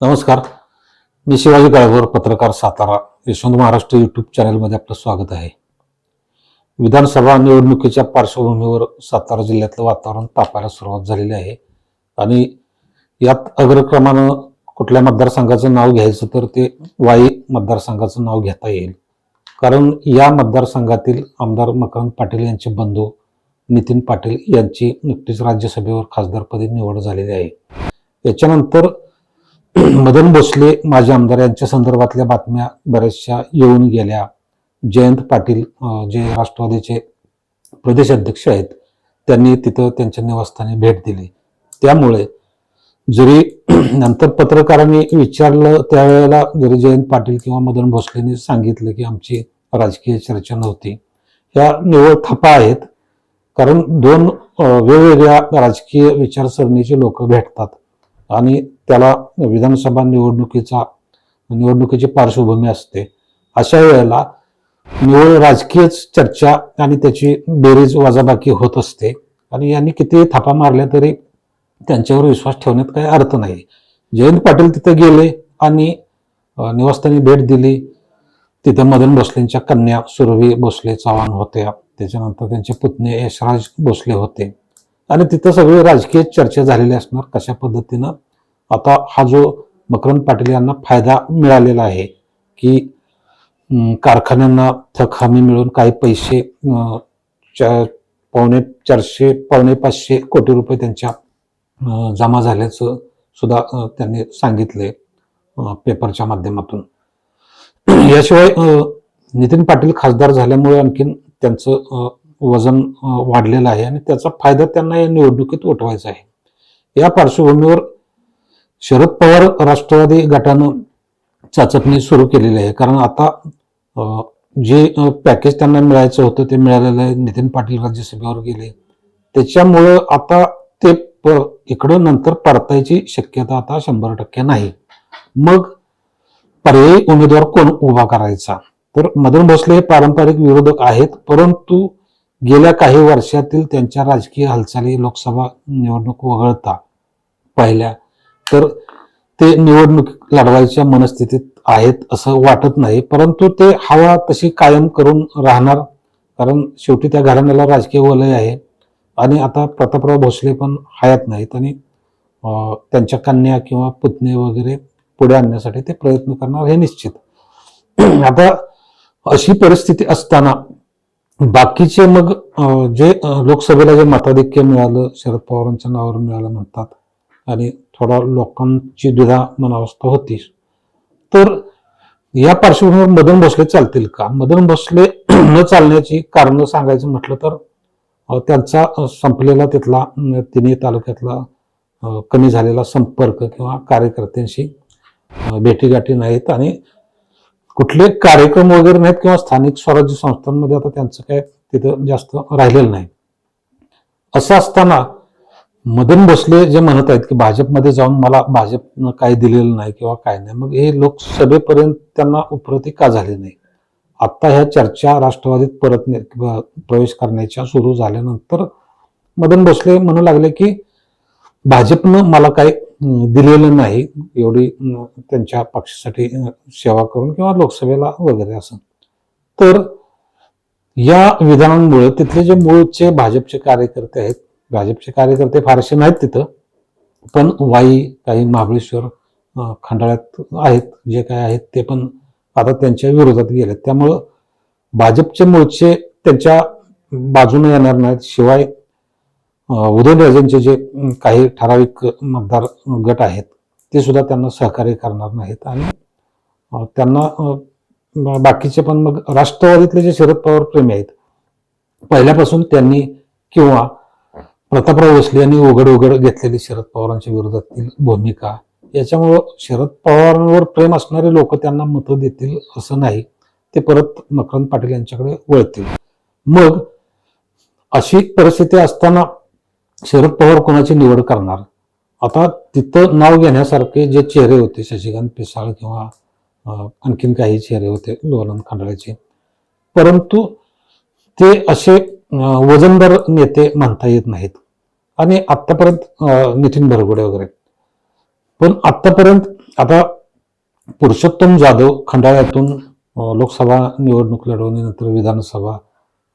नमस्कार. मी शिवाजी गाळवर पत्रकार सातारा यशवंत महाराष्ट्र युट्यूब चॅनलमध्ये आपलं स्वागत आहे. विधानसभा निवडणुकीच्या पार्श्वभूमीवर सातारा जिल्ह्यातलं वातावरण तापायला सुरुवात झालेली आहे. आणि यात अग्रक्रमानं कुठल्या मतदारसंघाचं नाव घ्यायचं तर ते वाई मतदारसंघाचं नाव घेता येईल. कारण या मतदारसंघातील आमदार मकरंद पाटील यांचे बंधू नितीन पाटील यांची नुकतीच राज्यसभेवर खासदारपदी निवड झालेली आहे. याच्यानंतर मदन भोसले माजी आमदार यांच्या संदर्भातल्या बातम्या बऱ्याचशा येऊन गेल्या. जयंत पाटील जे राष्ट्रवादीचे प्रदेश अध्यक्ष आहेत त्यांनी तिथं त्यांच्या निवासस्थानी भेट दिली. त्यामुळे जरी नंतर पत्रकारांनी विचारलं त्यावेळेला जरी जयंत पाटील किंवा मदन भोसलेने सांगितलं की आमची राजकीय चर्चा नव्हती. ह्या निवळ थपा आहेत कारण दोन वेगवेगळ्या राजकीय विचारसरणीचे लोक भेटतात. आणि त्याला विधानसभा निवडणुकीचा निवडणुकीची पार्श्वभूमी असते. अशा वेळेला निवड राजकीयच चर्चा आणि त्याची बेरीज वजाबाकी होत असते. आणि यांनी किती थापा मारल्या तरी त्यांच्यावर विश्वास ठेवण्यात काही अर्थ नाही. जयंत पाटील तिथे गेले आणि निवासस्थानी भेट दिली. तिथे मदन भोसलेंच्या कन्या सुरवी भोसले चव्हाण होत्या. त्याच्यानंतर त्यांचे पुतणे यशराज भोसले होते. आणि तिथं सगळी राजकीय चर्चा झालेली असणार कशा पद्धतीनं? आता हा जो मकरंद पाटील यांना फायदा मिळालेला आहे की कारखान्यांना थक हमी मिळून काही पैसे पावणे चारशे पावणे पाचशे कोटी रुपये त्यांच्या जमा झाल्याचं सुद्धा त्यांनी सांगितले पेपरच्या माध्यमातून. याशिवाय नितीन पाटील खासदार झाल्यामुळे आणखीन त्यांचं वजन वाढलेलं आहे आणि त्याचा फायदा त्यांना या निवडणुकीत उठवायचा आहे. या पार्श्वभूमीवर शरद पवार राष्ट्रवादी गटानं चाचपणी सुरू केलेली आहे. कारण आता जे पॅकेज त्यांना मिळायचं होतं ते मिळालेलं आहे. नितीन पाटील राज्यसभेवर गेले. त्याच्यामुळं आता ते प- इकडं नंतर परतायची शक्यता आता शंभर टक्के नाही. मग पर्यायी उमेदवार कोण उभा करायचा? तर मदन भोसले हे पारंपरिक विरोधक आहेत. परंतु गेल्या काही वर्षातील त्यांच्या राजकीय हालचाली लोकसभा निवडणूक वगळता पाहिल्या. तर ते निवडणूक लढवायच्या मनस्थितीत आहेत असं वाटत नाही. परंतु ते हवा तशी कायम करून राहणार कारण शेवटी त्या घराण्याला राजकीय वलय आहे. आणि आता प्रतापराव भोसले पण हयात नाहीत आणि त्यांच्या कन्या किंवा पुतणे वगैरे पुढे आणण्यासाठी ते प्रयत्न करणार हे निश्चित. आता अशी परिस्थिती असताना बाकीचे मग जे लोकसभेला जे मताधिक्य मिळालं शरद पवारांच्या नावावर मिळालं म्हणतात. आणि थोडा लोकांची दुधा मनावस्था होती. तर या पार्श्वभूमीवर मदन भोसले चालतील का? मदन भोसले न चालण्याची कारणं सांगायचं म्हटलं तर त्यांचा संपलेला तिथला तिन्ही तालुक्यातला कमी झालेला संपर्क किंवा कार्यकर्त्यांशी भेटीगाठी नाहीत आणि कुठले कार्यक्रम वगैरे नाहीत किंवा स्थानिक स्वराज्य संस्थांमध्ये आता त्यांचं काय तिथं जास्त राहिलेलं नाही. असं असताना मदन भोसले जे म्हणत आहेत की भाजपमध्ये जाऊन मला भाजपनं काही दिलेलं नाही किंवा काय नाही. मग हे लोकसभेपर्यंत त्यांना उपरती का झाली नाही? आत्ता ह्या चर्चा राष्ट्रवादीत परत किंवा प्रवेश करण्याच्या सुरू झाल्यानंतर मदन भोसले म्हणू लागले की भाजपनं मला काही दिलेलं नाही. एवढी त्यांच्या पक्षासाठी सेवा करून किंवा लोकसभेला वगैरे असं. तर या विधानांमुळे तिथले जे मूळचे भाजपचे कार्यकर्ते आहेत भाजपचे कार्यकर्ते फारसे नाहीत तिथं. पण वाई काही महाबळेश्वर खंडाळ्यात आहेत जे काय आहेत ते पण आता त्यांच्या विरोधात गेलेत. त्यामुळं भाजपचे मूळचे त्यांच्या बाजूने येणार नाहीत. शिवाय उदयनराजेंचे जे काही ठराविक मतदार गट आहेत ते सुद्धा त्यांना सहकार्य करणार नाहीत. आणि त्यांना बाकीचे पण मग राष्ट्रवादीतले जे शरद पवार प्रेमी आहेत पहिल्यापासून त्यांनी किंवा प्रतापराव भोसले यांनी उघड उघड घेतलेली शरद पवारांच्या विरोधातील भूमिका. याच्यामुळं शरद पवारांवर प्रेम असणारे लोक त्यांना मतं देतील असं नाही ते परत मकरंद पाटील यांच्याकडे वळतील. मग अशी परिस्थिती असताना शरद पवार कोणाची निवड करणार? आता तिथं नाव घेण्यासारखे जे चेहरे होते शशिकांत पिसाळ किंवा आणखीन काही चेहरे होते लोलंद खंडाळ्याचे परंतु ते असे वजनदार नेते म्हणता येत नाहीत. आणि आत्तापर्यंत नितीन भरगुडे वगैरे. पण आत्तापर्यंत आता पुरुषोत्तम जाधव खंडाळ्यातून लोकसभा निवडणूक लढवण्यानंतर विधानसभा.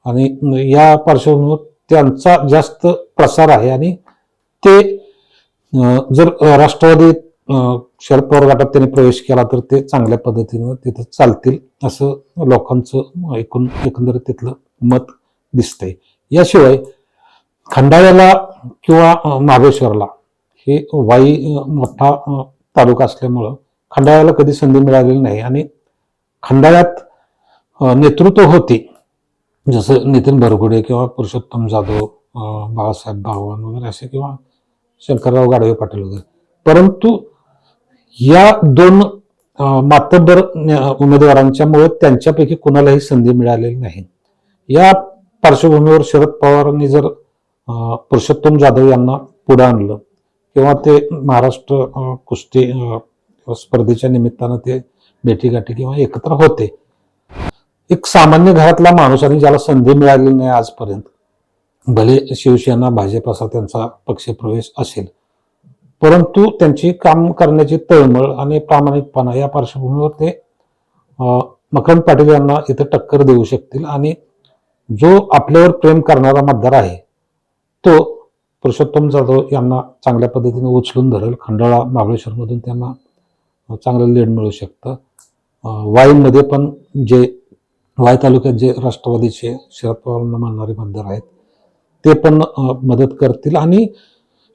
आणि या पार्श्वभूमीवर त्यांचा जास्त प्रसार आहे आणि ते जर राष्ट्रवादी शरद पवार गटात त्यांनी प्रवेश केला तर ते चांगल्या पद्धतीनं तिथं चालतील असं लोकांचं एकूण एकंदरीत तिथलं मत दिसते याशिवाय खंडाळ्याला किंवा अं, महाबळेश्वरला हे वाई मोठा तालुका असल्यामुळं खंडाळ्याला कधी संधी मिळालेली नाही. आणि खंडाळ्यात नेतृत्व होते. जसं नितीन भरगुडे किंवा पुरुषोत्तम जाधव बाळासाहेब बागवान वगैरे असे किंवा शंकरराव गाडवे पाटील वगैरे. परंतु या दोन मातब्बर उमेदवारांच्यामुळे त्यांच्यापैकी कुणालाही संधी मिळालेली नाही. या पार्श्वभूमीवर शरद पवारांनी जर पुरुषोत्तम जाधव यांना पुढे आणलं किंवा ते महाराष्ट्र कुस्ती स्पर्धेच्या निमित्तानं ते भेटीगाठी किंवा एकत्र होते एक सामान्य घरातला माणूस आणि ज्याला संधी मिळालेली नाही आजपर्यंत भले शिवसेना भाजप असा त्यांचा पक्षप्रवेश असेल परंतु त्यांची काम करण्याची तळमळ आणि प्रामाणिकपणा या पार्श्वभूमीवर ते मकरंद पाटील यांना इथं टक्कर देऊ शकतील आणि जो आपल्यावर प्रेम करणारा मतदार आहे तो पुरुषोत्तम जाधव यांना चांगल्या पद्धतीने उचलून धरेल. खंडाळा महाबळेश्वरमधून त्यांना चांगलं लीड मिळू शकतं. वाईमध्ये पण जे वाई तालुक्यात जे राष्ट्रवादीचे शरद पवारांना मानणारे मतदार आहेत ते पण मदत करतील. आणि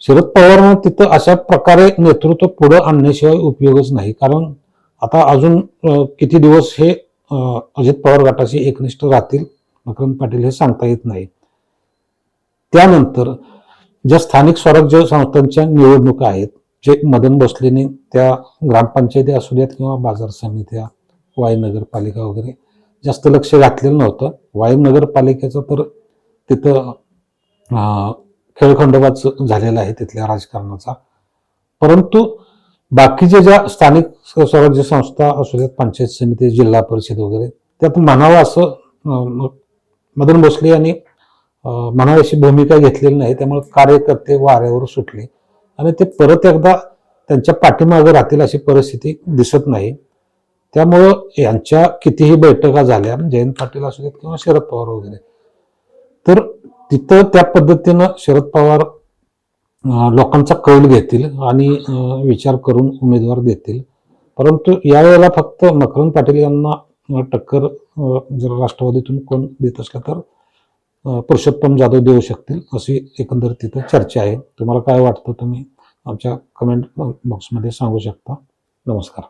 शरद पवारांना तिथं अशा प्रकारे नेतृत्व पुढं आणण्याशिवाय उपयोगच नाही. कारण आता अजून किती दिवस हे अजित पवार गटाशी एकनिष्ठ राहतील मकरंद पाटील हे सांगता येत नाही. त्यानंतर ज्या स्थानिक स्वराज्य संस्थांच्या निवडणुका आहेत जे मदन भोसलेने त्या ग्रामपंचायती असू द्यात किंवा बाजार समित्या वाय नगरपालिका वगैरे जास्त लक्ष घातलेलं नव्हतं. वाय नगरपालिकेचं तर तिथं खेळखंडोबाच झालेला आहे तिथल्या राजकारणाचा. परंतु बाकीच्या ज्या स्थानिक स्वराज्य संस्था असू द्यात पंचायत समिती जिल्हा परिषद वगैरे त्यात म्हणावं असं मदन भोसले यांनी म्हणावी अशी भूमिका घेतलेली नाही त्यामुळे कार्यकर्ते वाऱ्यावर सुटले. आणि ते परत एकदा त्यांच्या पाठीमागे राहतील अशी परिस्थिती दिसत नाही. त्यामुळं यांच्या कितीही बैठका झाल्या जयंत पाटील असू देत किंवा शरद पवार वगैरे तर तिथं त्या पद्धतीनं शरद पवार लोकांचा कौल घेतील आणि विचार करून उमेदवार देतील. परंतु यावेळेला फक्त मकरंद पाटील यांना टक्कर जर राष्ट्रवादीतून कोण देत असला तर पुरुषोत्तम जाधव देऊ शकतील अशी एकंदरीत तिथं चर्चा आहे. तुम्हाला काय वाटतं तुम्ही आमच्या कमेंट बॉक्समध्ये सांगू शकता. नमस्कार.